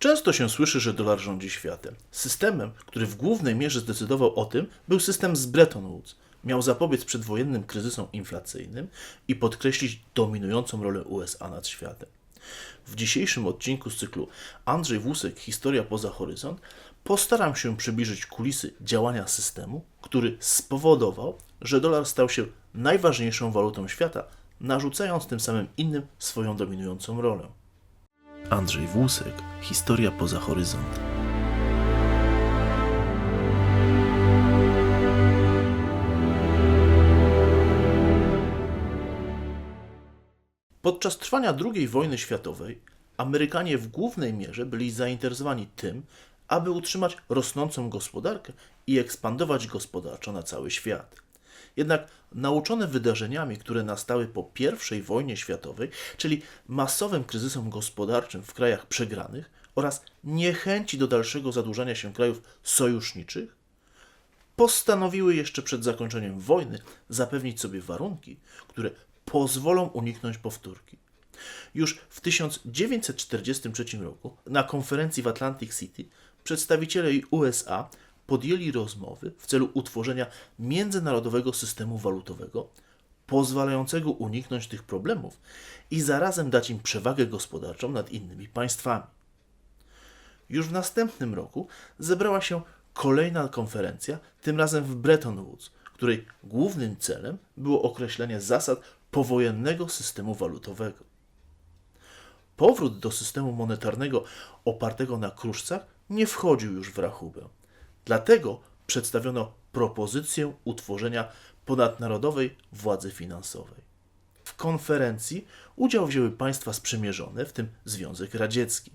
Często się słyszy, że dolar rządzi światem. Systemem, który w głównej mierze zdecydował o tym, był system z Bretton Woods. Miał zapobiec przedwojennym kryzysom inflacyjnym i podkreślić dominującą rolę USA nad światem. W dzisiejszym odcinku z cyklu Andrzej Włusek Historia poza horyzont postaram się przybliżyć kulisy działania systemu, który spowodował, że dolar stał się najważniejszą walutą świata, narzucając tym samym innym swoją dominującą rolę. Andrzej Włusek Historia poza horyzont. Podczas trwania II wojny światowej Amerykanie w głównej mierze byli zainteresowani tym, aby utrzymać rosnącą gospodarkę i ekspandować gospodarczo na cały świat. Jednak nauczone wydarzeniami, które nastały po I wojnie światowej, czyli masowym kryzysem gospodarczym w krajach przegranych oraz niechęci do dalszego zadłużania się krajów sojuszniczych, postanowiły jeszcze przed zakończeniem wojny zapewnić sobie warunki, które pozwolą uniknąć powtórki. Już w 1943 roku na konferencji w Atlantic City przedstawiciele USA podjęli rozmowy w celu utworzenia międzynarodowego systemu walutowego, pozwalającego uniknąć tych problemów i zarazem dać im przewagę gospodarczą nad innymi państwami. Już w następnym roku zebrała się kolejna konferencja, tym razem w Bretton Woods, której głównym celem było określenie zasad powojennego systemu walutowego. Powrót do systemu monetarnego opartego na kruszcach nie wchodził już w rachubę. Dlatego przedstawiono propozycję utworzenia ponadnarodowej władzy finansowej. W konferencji udział wzięły państwa sprzymierzone, w tym Związek Radziecki.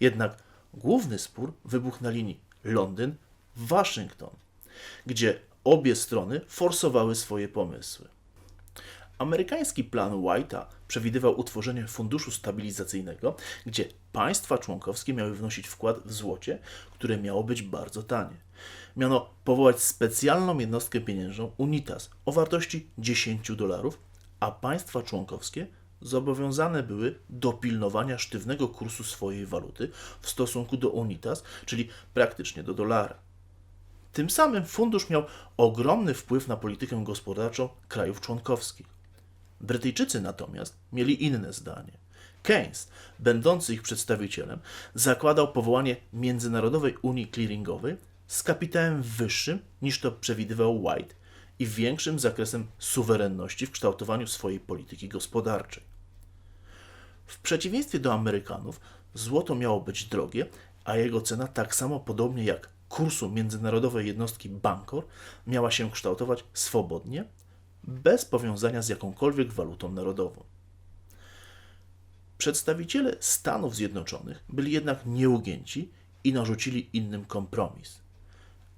Jednak główny spór wybuchł na linii Londyn-Waszyngton, gdzie obie strony forsowały swoje pomysły. Amerykański plan White'a przewidywał utworzenie funduszu stabilizacyjnego, gdzie państwa członkowskie miały wnosić wkład w złocie, które miało być bardzo tanie. Miano powołać specjalną jednostkę pieniężną UNITAS o wartości 10 dolarów, a państwa członkowskie zobowiązane były do pilnowania sztywnego kursu swojej waluty w stosunku do UNITAS, czyli praktycznie do dolara. Tym samym fundusz miał ogromny wpływ na politykę gospodarczą krajów członkowskich. Brytyjczycy natomiast mieli inne zdanie. Keynes, będący ich przedstawicielem, zakładał powołanie Międzynarodowej Unii Clearingowej z kapitałem wyższym niż to przewidywał White i większym zakresem suwerenności w kształtowaniu swojej polityki gospodarczej. W przeciwieństwie do Amerykanów, złoto miało być drogie, a jego cena, tak samo podobnie jak kursu międzynarodowej jednostki Bankor, miała się kształtować swobodnie, bez powiązania z jakąkolwiek walutą narodową. Przedstawiciele Stanów Zjednoczonych byli jednak nieugięci i narzucili innym kompromis.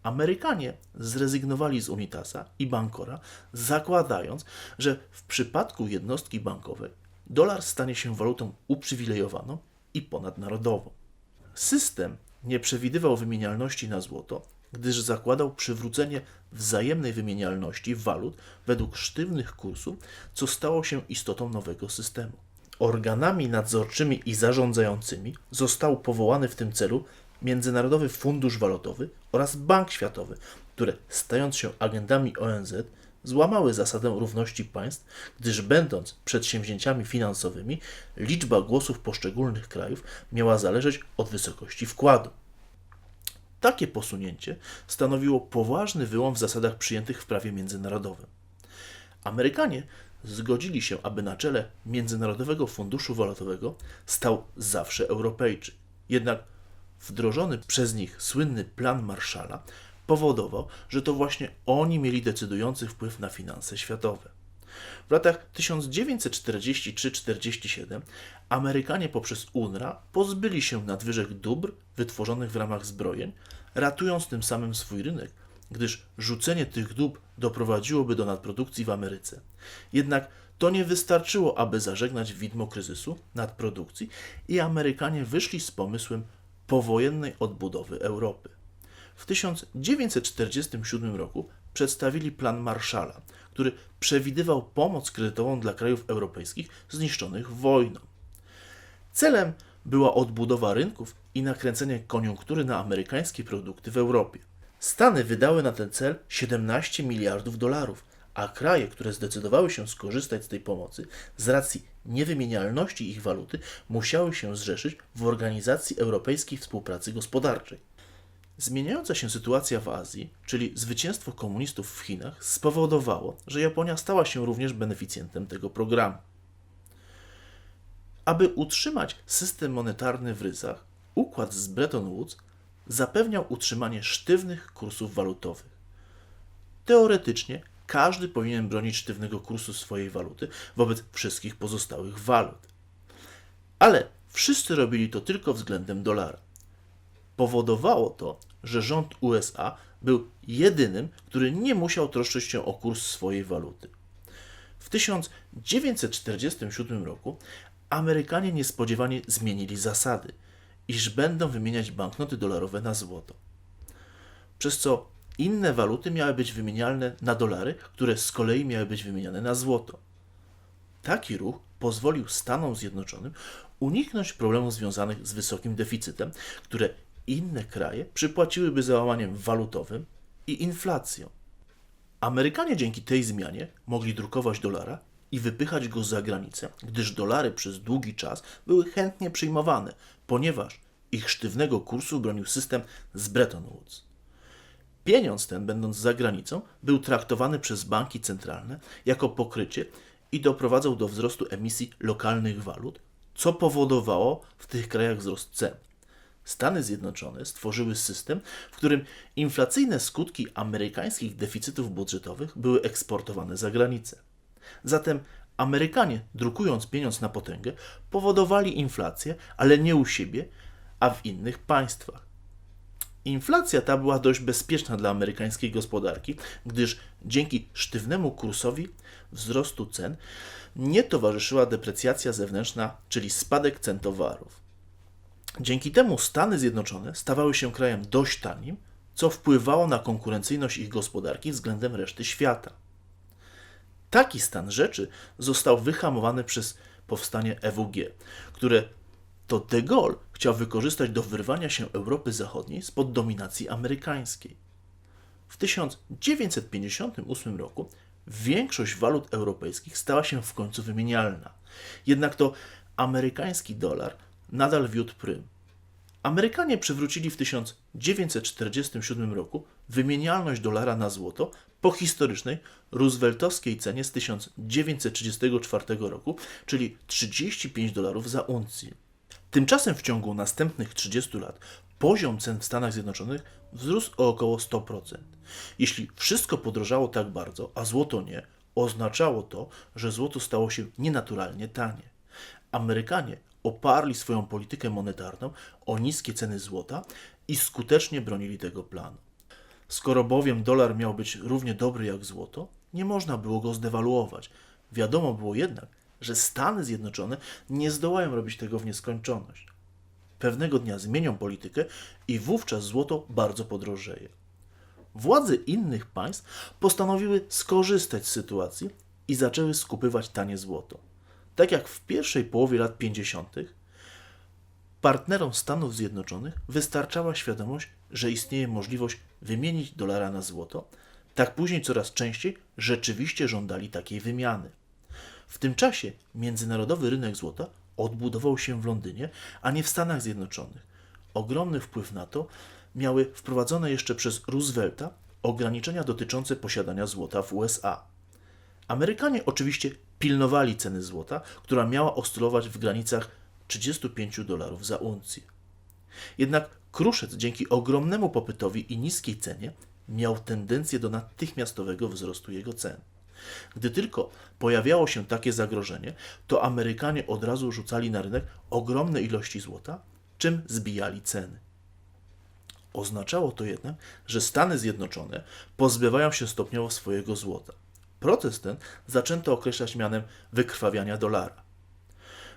Amerykanie zrezygnowali z Unitasa i Bankora, zakładając, że w przypadku jednostki bankowej dolar stanie się walutą uprzywilejowaną i ponadnarodową. System nie przewidywał wymienialności na złoto, gdyż zakładał przywrócenie wzajemnej wymienialności walut według sztywnych kursów, co stało się istotą nowego systemu. Organami nadzorczymi i zarządzającymi został powołany w tym celu Międzynarodowy Fundusz Walutowy oraz Bank Światowy, które stając się agendami ONZ złamały zasadę równości państw, gdyż będąc przedsięwzięciami finansowymi, liczba głosów poszczególnych krajów miała zależeć od wysokości wkładu. Takie posunięcie stanowiło poważny wyłom w zasadach przyjętych w prawie międzynarodowym. Amerykanie zgodzili się, aby na czele Międzynarodowego Funduszu Walutowego stał zawsze Europejczyk. Jednak wdrożony przez nich słynny plan Marshalla powodował, że to właśnie oni mieli decydujący wpływ na finanse światowe. W latach 1943-47 Amerykanie poprzez UNRWA pozbyli się nadwyżek dóbr wytworzonych w ramach zbrojeń, ratując tym samym swój rynek, gdyż rzucenie tych dóbr doprowadziłoby do nadprodukcji w Ameryce. Jednak to nie wystarczyło, aby zażegnać widmo kryzysu, nadprodukcji i Amerykanie wyszli z pomysłem powojennej odbudowy Europy. W 1947 roku przedstawili plan Marshalla, który przewidywał pomoc kredytową dla krajów europejskich zniszczonych wojną. Celem była odbudowa rynków i nakręcenie koniunktury na amerykańskie produkty w Europie. Stany wydały na ten cel 17 miliardów dolarów, a kraje, które zdecydowały się skorzystać z tej pomocy, z racji niewymienialności ich waluty, musiały się zrzeszyć w Organizacji Europejskiej Współpracy Gospodarczej. Zmieniająca się sytuacja w Azji, czyli zwycięstwo komunistów w Chinach, spowodowało, że Japonia stała się również beneficjentem tego programu. Aby utrzymać system monetarny w ryzach, układ z Bretton Woods zapewniał utrzymanie sztywnych kursów walutowych. Teoretycznie każdy powinien bronić sztywnego kursu swojej waluty wobec wszystkich pozostałych walut. Ale wszyscy robili to tylko względem dolara. Powodowało to, że rząd USA był jedynym, który nie musiał troszczyć się o kurs swojej waluty. W 1947 roku Amerykanie niespodziewanie zmienili zasady, iż będą wymieniać banknoty dolarowe na złoto. Przez co inne waluty miały być wymienialne na dolary, które z kolei miały być wymieniane na złoto. Taki ruch pozwolił Stanom Zjednoczonym uniknąć problemów związanych z wysokim deficytem, które inne kraje przypłaciłyby załamaniem walutowym i inflacją. Amerykanie dzięki tej zmianie mogli drukować dolara i wypychać go za granicę, gdyż dolary przez długi czas były chętnie przyjmowane, ponieważ ich sztywnego kursu bronił system z Bretton Woods. Pieniądz ten, będąc za granicą, był traktowany przez banki centralne jako pokrycie i doprowadzał do wzrostu emisji lokalnych walut, co powodowało w tych krajach wzrost cen. Stany Zjednoczone stworzyły system, w którym inflacyjne skutki amerykańskich deficytów budżetowych były eksportowane za granicę. Zatem Amerykanie, drukując pieniądz na potęgę, powodowali inflację, ale nie u siebie, a w innych państwach. Inflacja ta była dość bezpieczna dla amerykańskiej gospodarki, gdyż dzięki sztywnemu kursowi wzrostu cen nie towarzyszyła deprecjacja zewnętrzna, czyli spadek cen towarów. Dzięki temu Stany Zjednoczone stawały się krajem dość tanim, co wpływało na konkurencyjność ich gospodarki względem reszty świata. Taki stan rzeczy został wyhamowany przez powstanie EWG, które to de Gaulle chciał wykorzystać do wyrwania się Europy Zachodniej spod dominacji amerykańskiej. W 1958 roku większość walut europejskich stała się w końcu wymienialna. Jednak to amerykański dolar nadal wiódł prym. Amerykanie przywrócili w 1947 roku wymienialność dolara na złoto po historycznej rooseveltowskiej cenie z 1934 roku, czyli 35 dolarów za uncję. Tymczasem w ciągu następnych 30 lat poziom cen w Stanach Zjednoczonych wzrósł o około 100%. Jeśli wszystko podrożało tak bardzo, a złoto nie, oznaczało to, że złoto stało się nienaturalnie tanie. Amerykanie oparli swoją politykę monetarną o niskie ceny złota i skutecznie bronili tego planu. Skoro bowiem dolar miał być równie dobry jak złoto, nie można było go zdewaluować. Wiadomo było jednak, że Stany Zjednoczone nie zdołają robić tego w nieskończoność. Pewnego dnia zmienią politykę i wówczas złoto bardzo podrożeje. Władze innych państw postanowiły skorzystać z sytuacji i zaczęły skupywać tanie złoto. Tak jak w pierwszej połowie lat 50., partnerom Stanów Zjednoczonych wystarczała świadomość, że istnieje możliwość wymienić dolara na złoto, tak później coraz częściej rzeczywiście żądali takiej wymiany. W tym czasie międzynarodowy rynek złota odbudował się w Londynie, a nie w Stanach Zjednoczonych. Ogromny wpływ na to miały wprowadzone jeszcze przez Roosevelta ograniczenia dotyczące posiadania złota w USA. Amerykanie oczywiście pilnowali ceny złota, która miała oscylować w granicach 35 dolarów za uncję. Jednak kruszec dzięki ogromnemu popytowi i niskiej cenie miał tendencję do natychmiastowego wzrostu jego cen. Gdy tylko pojawiało się takie zagrożenie, to Amerykanie od razu rzucali na rynek ogromne ilości złota, czym zbijali ceny. Oznaczało to jednak, że Stany Zjednoczone pozbywają się stopniowo swojego złota. Proces ten zaczęto określać mianem wykrwawiania dolara.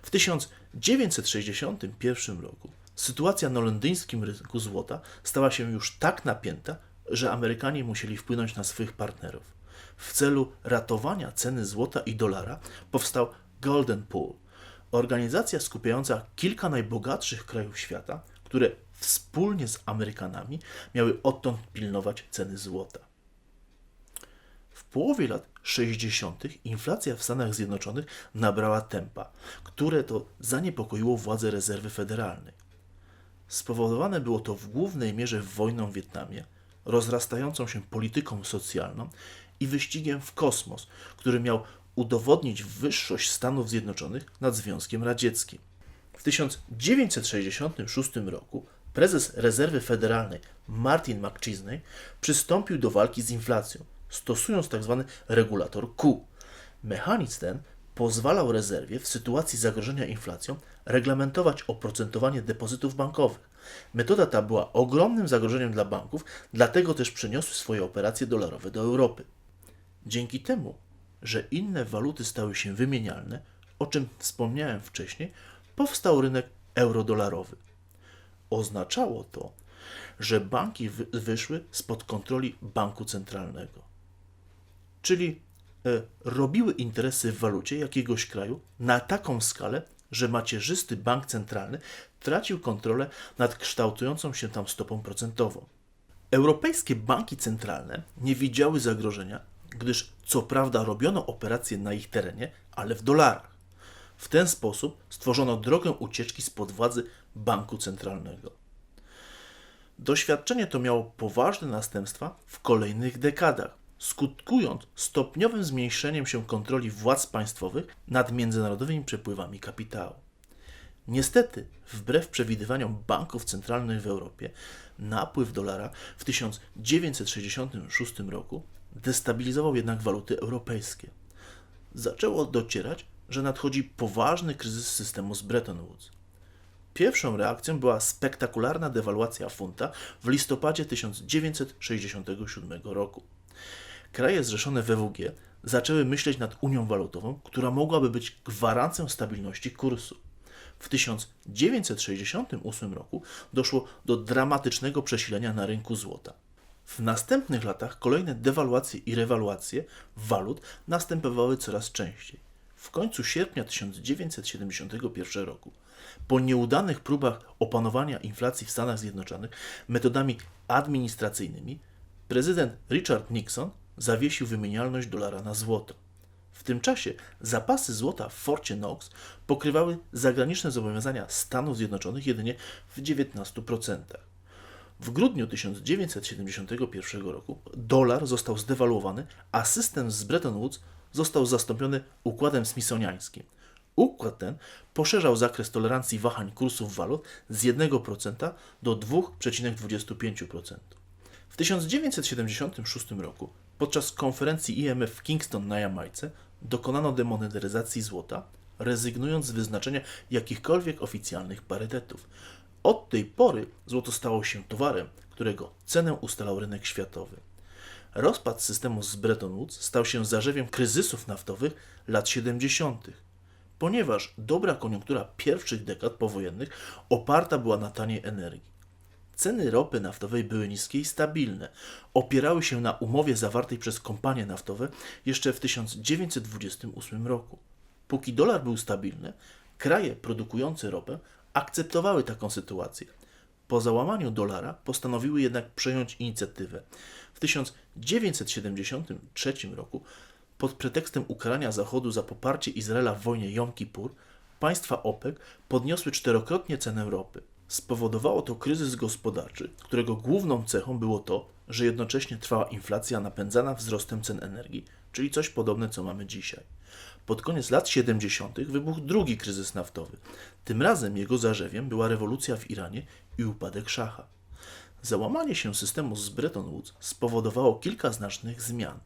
W 1961 roku sytuacja na londyńskim rynku złota stała się już tak napięta, że Amerykanie musieli wpłynąć na swych partnerów. W celu ratowania ceny złota i dolara powstał Golden Pool, Organizacja skupiająca kilka najbogatszych krajów świata, które wspólnie z Amerykanami miały odtąd pilnować ceny złota. Połowie lat 60. inflacja w Stanach Zjednoczonych nabrała tempa, które to zaniepokoiło władze rezerwy federalnej. Spowodowane było to w głównej mierze wojną w Wietnamie, rozrastającą się polityką socjalną i wyścigiem w kosmos, który miał udowodnić wyższość Stanów Zjednoczonych nad Związkiem Radzieckim. W 1966 roku prezes rezerwy federalnej Martin McChesney przystąpił do walki z inflacją, stosując tzw. regulator Q. Mechanizm ten pozwalał rezerwie w sytuacji zagrożenia inflacją reglamentować oprocentowanie depozytów bankowych. Metoda ta była ogromnym zagrożeniem dla banków, dlatego też przeniosły swoje operacje dolarowe do Europy. Dzięki temu, że inne waluty stały się wymienialne, o czym wspomniałem wcześniej, powstał rynek eurodolarowy. Oznaczało to, że banki wy wyszły spod kontroli banku centralnego. Czyli e, robiły interesy w walucie jakiegoś kraju na taką skalę, że macierzysty bank centralny tracił kontrolę nad kształtującą się tam stopą procentową. Europejskie banki centralne nie widziały zagrożenia, gdyż co prawda robiono operacje na ich terenie, ale w dolarach. W ten sposób stworzono drogę ucieczki spod władzy banku centralnego. Doświadczenie to miało poważne następstwa w kolejnych dekadach, skutkując stopniowym zmniejszeniem się kontroli władz państwowych nad międzynarodowymi przepływami kapitału. Niestety, wbrew przewidywaniom banków centralnych w Europie, napływ dolara w 1966 roku destabilizował jednak waluty europejskie. Zaczęło docierać, że nadchodzi poważny kryzys systemu z Bretton Woods. Pierwszą reakcją była spektakularna dewaluacja funta w listopadzie 1967 roku. Kraje zrzeszone w EWG zaczęły myśleć nad unią walutową, która mogłaby być gwarancją stabilności kursu. W 1968 roku doszło do dramatycznego przesilenia na rynku złota. W następnych latach kolejne dewaluacje i rewaluacje walut następowały coraz częściej. W końcu sierpnia 1971 roku, po nieudanych próbach opanowania inflacji w Stanach Zjednoczonych metodami administracyjnymi, prezydent Richard Nixon zawiesił wymienialność dolara na złoto. W tym czasie zapasy złota w Forcie Knox pokrywały zagraniczne zobowiązania Stanów Zjednoczonych jedynie w 19%. W grudniu 1971 roku dolar został zdewaluowany, a system z Bretton Woods został zastąpiony układem smithsoniańskim. Układ ten poszerzał zakres tolerancji wahań kursów walut z 1% do 2,25%. W 1976 roku podczas konferencji IMF w Kingston na Jamajce dokonano demonetyzacji złota, rezygnując z wyznaczenia jakichkolwiek oficjalnych parytetów. Od tej pory złoto stało się towarem, którego cenę ustalał rynek światowy. Rozpad systemu z Bretton Woods stał się zarzewiem kryzysów naftowych lat 70., ponieważ dobra koniunktura pierwszych dekad powojennych oparta była na taniej energii. Ceny ropy naftowej były niskie i stabilne. Opierały się na umowie zawartej przez kompanie naftowe jeszcze w 1928 roku. Póki dolar był stabilny, kraje produkujące ropę akceptowały taką sytuację. Po załamaniu dolara postanowiły jednak przejąć inicjatywę. W 1973 roku, pod pretekstem ukarania Zachodu za poparcie Izraela w wojnie Jom Kippur, państwa OPEC podniosły czterokrotnie cenę ropy. Spowodowało to kryzys gospodarczy, którego główną cechą było to, że jednocześnie trwała inflacja napędzana wzrostem cen energii, czyli coś podobne co mamy dzisiaj. Pod koniec lat 70. wybuchł drugi kryzys naftowy. Tym razem jego zarzewiem była rewolucja w Iranie i upadek szacha. Załamanie się systemu z Bretton Woods spowodowało kilka znacznych zmian.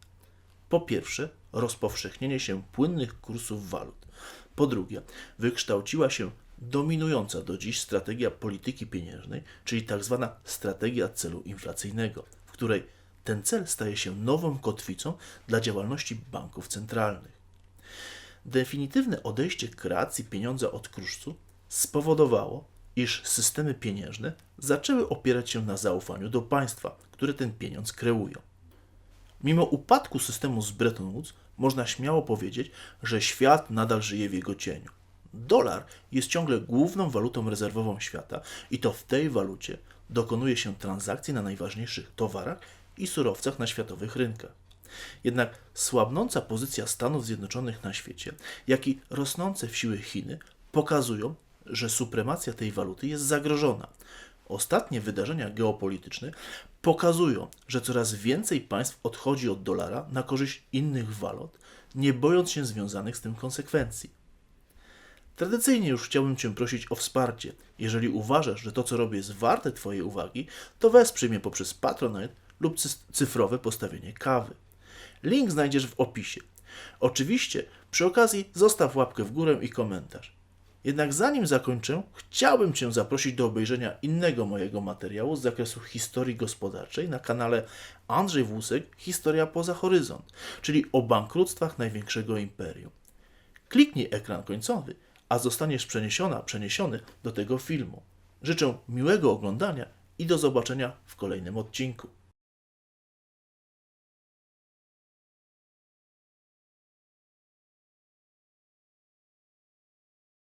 Po pierwsze, rozpowszechnienie się płynnych kursów walut. Po drugie, wykształciła się dominująca do dziś strategia polityki pieniężnej, czyli tzw. Tak strategia celu inflacyjnego, w której ten cel staje się nową kotwicą dla działalności banków centralnych. Definitywne odejście kreacji pieniądza od kruszcu spowodowało, iż systemy pieniężne zaczęły opierać się na zaufaniu do państwa, które ten pieniądz kreują. Mimo upadku systemu z Bretton Woods, można śmiało powiedzieć, że świat nadal żyje w jego cieniu. Dolar jest ciągle główną walutą rezerwową świata i to w tej walucie dokonuje się transakcji na najważniejszych towarach i surowcach na światowych rynkach. Jednak słabnąca pozycja Stanów Zjednoczonych na świecie, jak i rosnące w siły Chiny pokazują, że supremacja tej waluty jest zagrożona. Ostatnie wydarzenia geopolityczne pokazują, że coraz więcej państw odchodzi od dolara na korzyść innych walut, nie bojąc się związanych z tym konsekwencji. Tradycyjnie już chciałbym Cię prosić o wsparcie. Jeżeli uważasz, że to, co robię, jest warte Twojej uwagi, to wesprzyj mnie poprzez Patronite lub cy- cyfrowe postawienie kawy. Link znajdziesz w opisie. Oczywiście, przy okazji zostaw łapkę w górę i komentarz. Jednak zanim zakończę, chciałbym Cię zaprosić do obejrzenia innego mojego materiału z zakresu historii gospodarczej na kanale Andrzej Włusek Historia poza horyzont, czyli o bankructwach największego imperium. Kliknij ekran końcowy, a zostaniesz przeniesiona, przeniesiony do tego filmu. Życzę miłego oglądania i do zobaczenia w kolejnym odcinku.